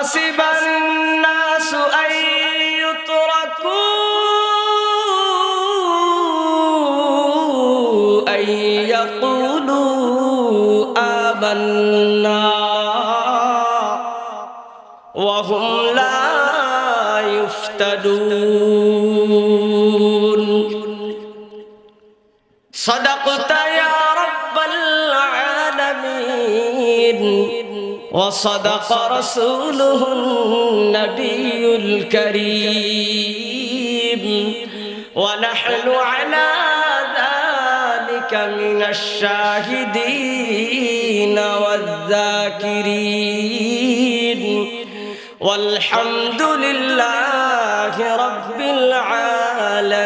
أفحسب الناس أن يتركوا أن يقولوا آمنا وهم لا يفتدون صدقت يا رب العالمين وصدق رسوله النبي الكريم ونحن على ذلك من الشاهدين والذاكرين والحمد لله رب العالمين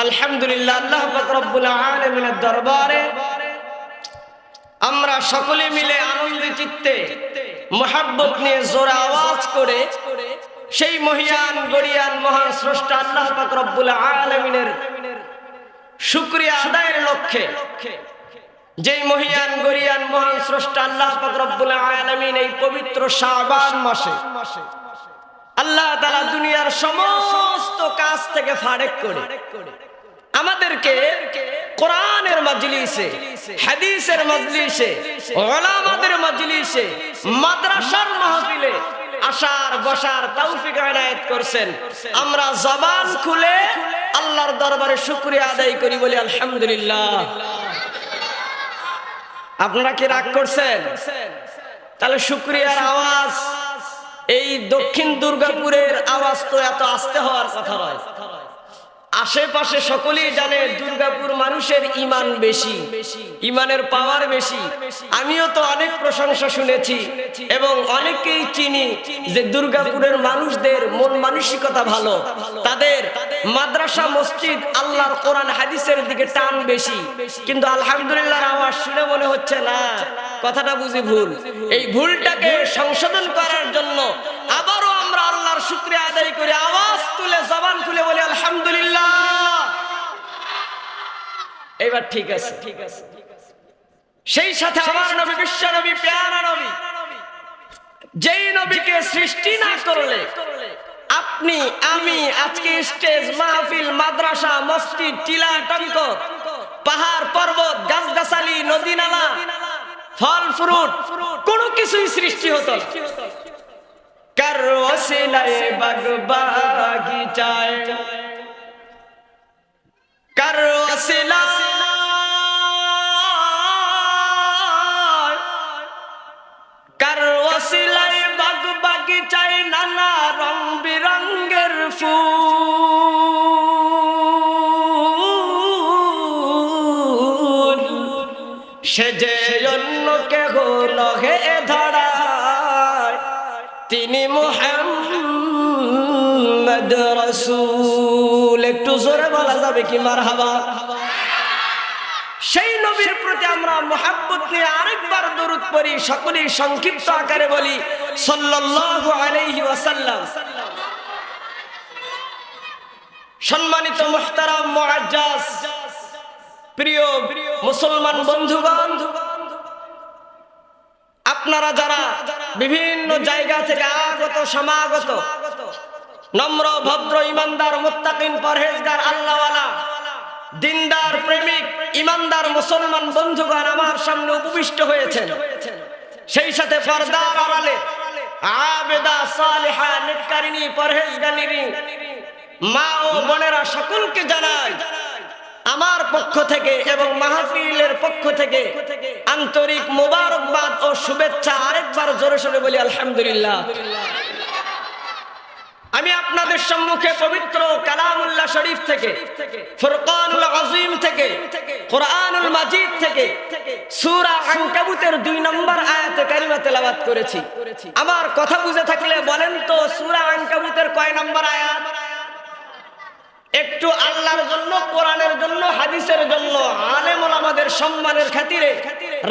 الحمد لله الله رب العالمين الدربار আমরা সকলে মিলে আনন্দে চিত্তে, মোহাব্বত নিয়ে জোরে আওয়াজ করে সেই মহিয়ান গরিয়ান মহান স্রষ্টা আল্লাহ পাক রব্বুল আলামিনের শুকরিয়া আদায়ের লক্ষ্যে যেই মহিয়ান গরিয়ান মহান স্রষ্টা আল্লাহ পাক রব্বুল আলামিন এই পবিত্র শাবান মাসে আল্লাহ তাআলা দুনিয়ার সমস্ত কাজ থেকে ফারেক করে আমাদেরকে কোরআনের মজলিসে হাদিসের মজলিসে ওলামাদের মজলিসে মাদ্রাসার মাহফিলে আসার বসার তৌফিক এনায়েত করছেন। আমরা জবান খুলে আল্লাহর দরবারে শুকরিয়া আদায় করি বলি আলহামদুলিল্লাহ। আপনারা কি রাগ করছেন? তাহলে শুক্রিয়ার আওয়াজ এই দক্ষিণ দুর্গাপুরের আওয়াজ তো এত আস্তে হওয়ার কথা নয়। আশেপাশে সকলেই জানে দুর্গাপুর মানুষের ইমান বেশি, ইমানের পাওয়ার বেশি। আমিও তো অনেক প্রশংসা শুনেছি এবং অনেকেই চিনি যে দুর্গাপুরের মানুষদের মন মানসিকতা ভালো। তাদের মাদ্রাসা, মসজিদ আল্লাহর কোরআন, হাদিসের দিকে টান বেশি। কিন্তু আলহামদুলিল্লাহর আওয়াজ শুনে মনে হচ্ছে, না, কথাটা বুঝি ভুল। এই ভুলটাকে সংশোধন করার জন্য আবারও আমরা আল্লাহর শুক্রিয়া আদায় করে। আওয়াজ তুলে, জবান খুলে বলি, আলহামদুলিল্লাহ। এবার ঠিক আছে। ঠিক আছে সেই সাথে আমার নবী, বিশ্ব নবী, পেয়ারা নবী, যেই নবীকে সৃষ্টি না করলে আপনি, আমি আজকে স্টেজ মাহফিল, মাদ্রাসা, মসজিদ টিলা টঙ্ক পাহাড় পর্বত গাছ গাছগাছালি, নদী নালা, ফল, ফ্রুট, কোনো কিছুই সৃষ্টি হতো ওসিলায় বাগ বাগিচায় তিনি মোহাম্মদ রসুল। একটু জোরে বলা যাবে কি মার হাবা সেই নবীর প্রতি আমরা মোহাম্মত নিয়ে আরেকবার দরুদ পড়ি, সকলেই সংক্ষিপ্ত আকারে বলি, সাল্লাল্লাহু আলাইহি ওয়াসাল্লাম। সম্মানিত মুহতারাম, মুআজ্জাজ, প্রিয় মুসলমান বন্ধুগণ, আপনারা যারা বিভিন্ন জায়গা থেকে আগত, সমাগত, নম্র, ভদ্র, ইমানদার, মুত্তাকিন, পরহেজগার, আল্লাহওয়ালা, দিনদার, প্রেমিক, ইমানদার, মুসলমান বন্ধুগণ আমার সামনে উপবিষ্ট হয়েছেন। সেই সাথে পর্দার আড়ালে আবেদা, সালেহা, নেককারিনী পরহেজগানিনী মা ও বোনেরা সকলকে জানাই আমার পক্ষ থেকে এবং মাহফিলের পক্ষ থেকে আন্তরিক মোবারকবাদ ও শুভেচ্ছা আরেকবার জোরে সোরে বলি, আলহামদুলিল্লাহ। আমি আপনাদের সম্মুখে পবিত্র কালামুল্লাহ শরীফ থেকে, ফুরকানুল আজিম থেকে, কোরআনুল মাজিদ থেকে, সূরা আনকাবুতের দুই নম্বর আয়াতে কারিমা তেলাওয়াত করেছি। আমার কথা বুঝে থাকলে বলেন তো, সূরা আনকাবুতের কয় নম্বর আয়াত? একটু আল্লাহর জন্য, কোরআনের জন্য, হাদিসের জন্য, আলেম আমাদের সম্মানের খাতিরে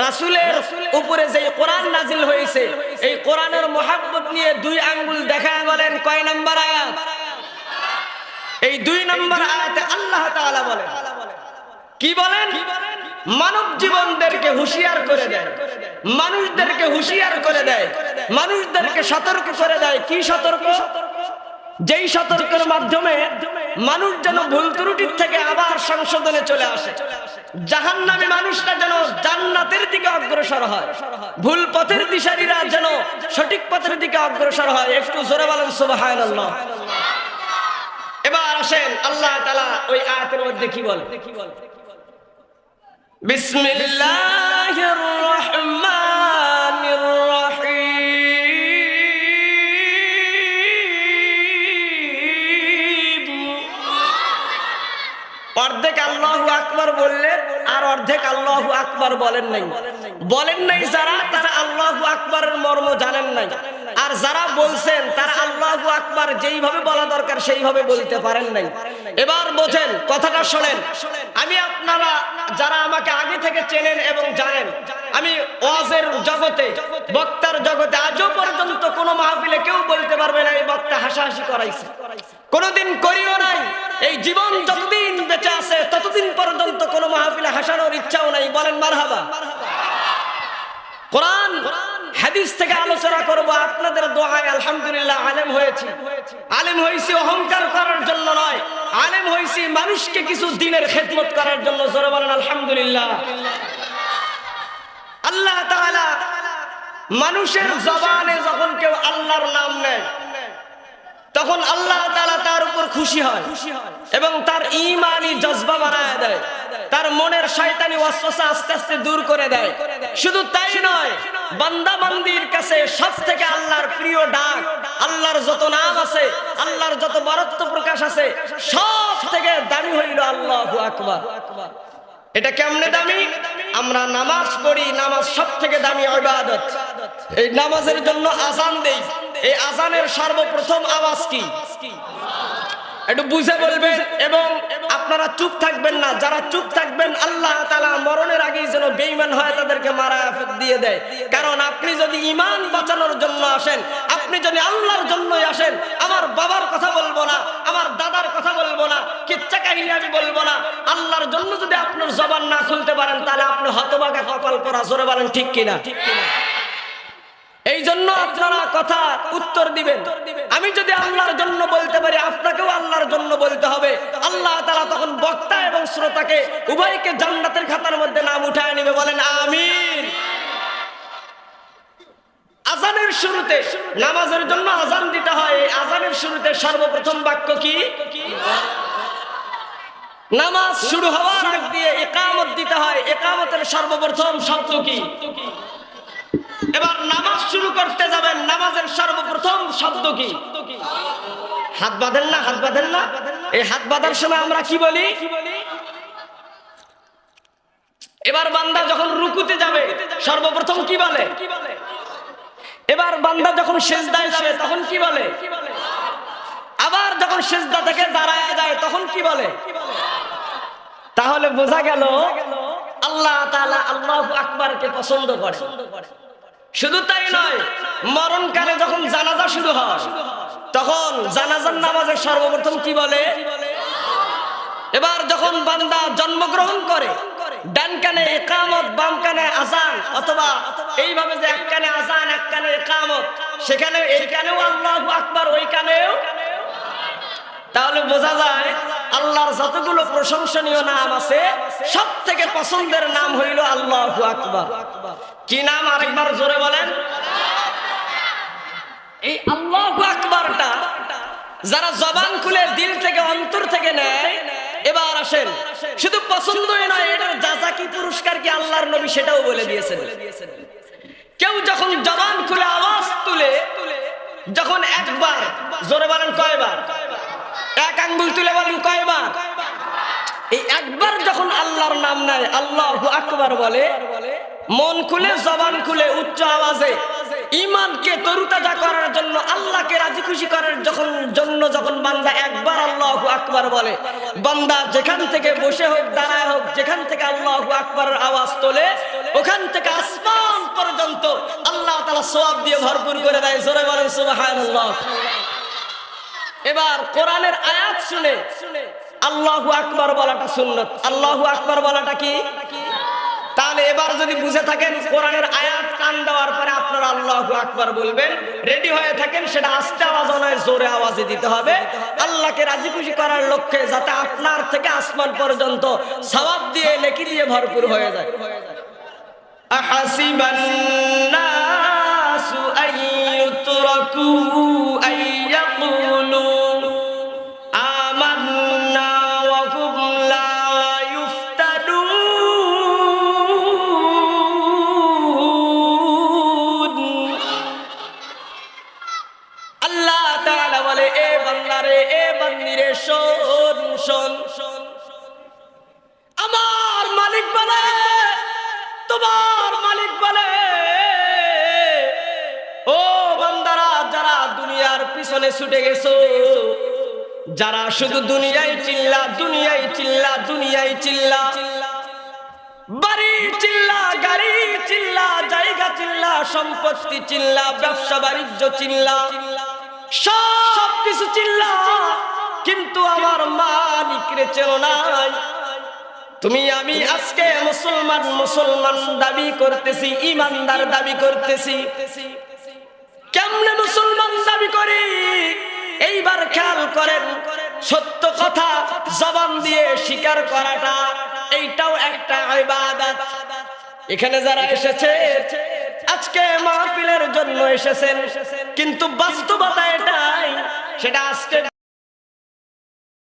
রাসূলের উপরে যে কোরআন নাজিল হয়েছে, এই কোরআনের মোহাব্বত নিয়ে দুই আঙ্গুল দেখায় বলেন, কয় নাম্বার আয়াত? এই দুই নম্বর আয়াতে আল্লাহ তাআলা বলেন। কি বলেন? মানব জীবনদেরকে হুঁশিয়ার করে দেয়, মানুষদেরকে হুঁশিয়ার করে দেয়, মানুষদেরকে সতর্ক করে দেয়, কি সতর্ক সতর্ক? যেই সতর্কের মাধ্যমে মানুষ যেন ভুল ত্রুটির থেকে আবার সংশোধনে চলে আসে। জাহান নামে মানুষটা যেন জান্নাতের দিকে অগ্রসর হয়। ভুল পথের দিশারীরা যেন সঠিক পথের দিকে অগ্রসর হয়। একটু জোরে বলেন, সুবহানাল্লাহ। এবার আসেন, আল্লাহ তালা ওই আয়াতের মধ্যে কি বল? বিসমিল্লাহির আকবার বললেন আর অর্ধেক আল্লাহ আকবর বলেন নাই। বলেন নাই যারা, তারা আল্লাহ আকবরের মর্ম জানেন নাই। আর যারা বলছেন, তারা আল্লাহ যেইভাবে বলা দরকার সেইভাবে বলতে পারেন নাই। এবার বোঝেন, কথাটা শোনেন। আমি আপনারা যারা আমাকে আগে থেকে চেনেন এবং জানেন, আমি ওয়াজের জগতে, বক্তার জগতে আজও পর্যন্ত কোনো মাহফিলে কেউ বলতে পারবে না, এই বক্তা হাসাহাসি করাইছে। কোনোদিন করিও নাই। এই জীবন যতদিন বেঁচে আছে, ততদিন পর্যন্ত কোনো মাহফিলে হাসানোর ইচ্ছাও নাই। বলেন, মারহাবা। কোরআন হাদিস থেকে আলোচনা করব, আপনাদের দোয়ায় আলহামদুলিল্লাহ আলেম হয়েছি। আলেম হয়েছি অহংকার করার জন্য নয়। আলেম হয়েছি মানুষকে কিছু দিনের খেদমত করার জন্য, জোরে বলেন আলহামদুলিল্লাহ। আল্লাহ তাআলা মানুষের জবানে যখন কেউ আল্লাহর নাম নেয়, তখন আল্লাহ তাআলা তার উপর খুশি হয় এবং তার ইমানি জজবা বানায় দেয়। তার মনের শয়তানি ওয়াসওয়াসা আস্তে আস্তে দূর করে দেয়। শুধু তাই নয় বান্দা বান্দির কাছে সব থেকে আল্লাহর প্রিয় ডাক আল্লাহর যত নাম আছে আল্লাহর যত বরত্ব প্রকাশ আছে সব থেকে দামি হইল আল্লাহু আকবার। এটা কেমনে দামি? আমরা নামাজ পড়ি নামাজ সব থেকে দামি ইবাদত। এই নামাজের জন্য আজান দেই। এই আজানের সর্বপ্রথম আওয়াজ কি? একটু বুঝে বলবেন এবং আপনারা চুপ থাকবেন না যারা চুপ থাকবেন আল্লাহ তালা মরণের আগেই যেন বেইমান হয় তাদেরকে মারা দিয়ে দেয়। কারণ আপনি যদি ইমান বাঁচানোর জন্য আসেন আপনি যদি আল্লাহর জন্যই আসেন আমার বাবার কথা বলব না আমার দাদার কথা বলব না কিচ্ছা কাহিনী আমি বলব না আল্লাহর জন্য যদি আপনার জবান না খুলতে পারেন তাহলে আপনি হতবাগা কপাল করা জোরে বলেন ঠিক কিনা ঠিক কিনা? এই জন্য আপনারা কথা উত্তর দিবেন। আমি যদি আল্লাহর জন্য বলতে পারি আপনাকেও আল্লাহর জন্য বলতে হবে। আল্লাহ তারা তখন বক্তা এবং শ্রোতাকে উভয়কে জান্নাতের খাতার মধ্যে নাম উঠায় নিবে বলেন আমিন। আজানের শুরুতে নামাজের জন্য আজান দিতে হয়। আজানের শুরুতে সর্বপ্রথম বাক্য কি? নামাজ শুরু হওয়ার আগ দিয়ে একামত দিতে হয়। একামতের সর্বপ্রথম শব্দ কি? করতে যাবেন, নামাজের সর্বপ্রথম শব্দ কি? হাত বাঁধেন না, হাত বাঁধেন না। এই হাত বাঁধার সময় আমরা কি বলি? এবার বান্দা যখন রুকুতে যাবে, সর্বপ্রথম কি বলে? এবার বান্দা যখন সেজদায় যাবে, তখন কি বলে? আবার যখন সেজদা থেকে দাঁড়ায় যায়, তখন কি বলে? তাহলে বোঝা গেল, আল্লাহ তাআলা আল্লাহু আকবারকে পছন্দ করে। শুধু তাই নয় মরণকালে যখন জানাজা শুরু হয় তখন জানাজার নামাজে সর্বপ্রথম কি বলে? এবার যখন বান্দা জন্মগ্রহণ করে ডান কানে একামত বাম কানে আজান অথবা এইভাবে যে এক কানে আজান এক কানে একামত সেখানে এই কানেও আল্লাহ আকবার ওই কানেও তাহলে বোঝা যায় আল্লাহর যতগুলো প্রশংসনীয় নাম আছে সব থেকে পছন্দের নাম হইল আল্লাহু আকবার। কি নাম আরেকবার জোরে বলেন? এই আল্লাহু আকবারটা যারা জবান খুলে দিল থেকে অন্তর থেকে নেয়, এবার আসেন। শুধু পছন্দই নয়, এটার যাজা কি পুরস্কার কি আল্লাহর নবী সেটাও বলে দিয়েছেন। কেউ যখন জবান খুলে আওয়াজ তুলে, যখন একবার, জোরে বলেন কয়বার? এক আঙ্গুল তুলে বলেন কয়বার এই একবার যখন আল্লাহর নাম নেয়, আল্লাহ আকবার বলে, মন খুলে, জবান খুলে, উচ্চ আওয়াজে ইমানকে তরুতাজা করার জন্য, আল্লাহকে রাজি খুশি করার যখন জন্য যখন বান্দা একবার আল্লাহ আকবার বলে, বান্দা যেখান থেকে বসে হোক, দাঁড়ায় হোক, যেখান থেকে আল্লাহ আকবরের আওয়াজ তোলে, ওখান থেকে আসমান পর্যন্ত আল্লাহ তালা সোয়াব দিয়ে ভরপুর করে দেয়। জোরে বলেন, সুবহানাল্লাহ। এবার কোরআনের আয়াত শুনে শুনে আল্লাহু আকবর বলাটা শুনল আল্লাহু আকবর বলাটা কি? তাহলে এবার যদি বুঝে থাকেন কোরআনের আয়াত কান দেওয়ার পরে আপনারা আল্লাহু আকবর বলবেন। রেডি হয়ে থাকেন, সেটা আস্তে আওয়াজ নয়, জোরে আওয়াজে দিতে হবে। আল্লাহকে রাজি খুশি করার লক্ষ্যে যাতে আপনার থেকে আসমান পর্যন্ত সবাব দিয়ে নেকি দিয়ে ভরপুর হয়ে যায়। আহাসিবান্নাসু আইয়ুতরাকু দুনিয়ার ছুটে গেছো? যারা শুধু দুনিয়ায় চিল্লা দুনিয়ায় চিল্লা দুনিয়ায় চিল্লা। বাড়ি চিল্লা, গাড়ি চিল্লা, জায়গা চিল্লা, সম্পত্তি চিল্লা, ব্যবসা, বাণিজ্য চিল্লা। সব কিছু চিল্লা, কিন্তু আমার মালিকরে চেনো নাই। তুমি আমি আজকে মুসলমান মুসলমান দাবি করতেছি, ইমানদার দাবি করতেছি। কেমনে মুসলমান দাবি করি? এইবার খেয়াল করেন, সত্য কথা জবান দিয়ে স্বীকার করাটা, এইটাও একটা ইবাদত। এখানে যারা এসেছে, আজকে মাহফিলের জন্য এসেছেন, কিন্তু বাস্তবতা এটাই, সেটা আজকে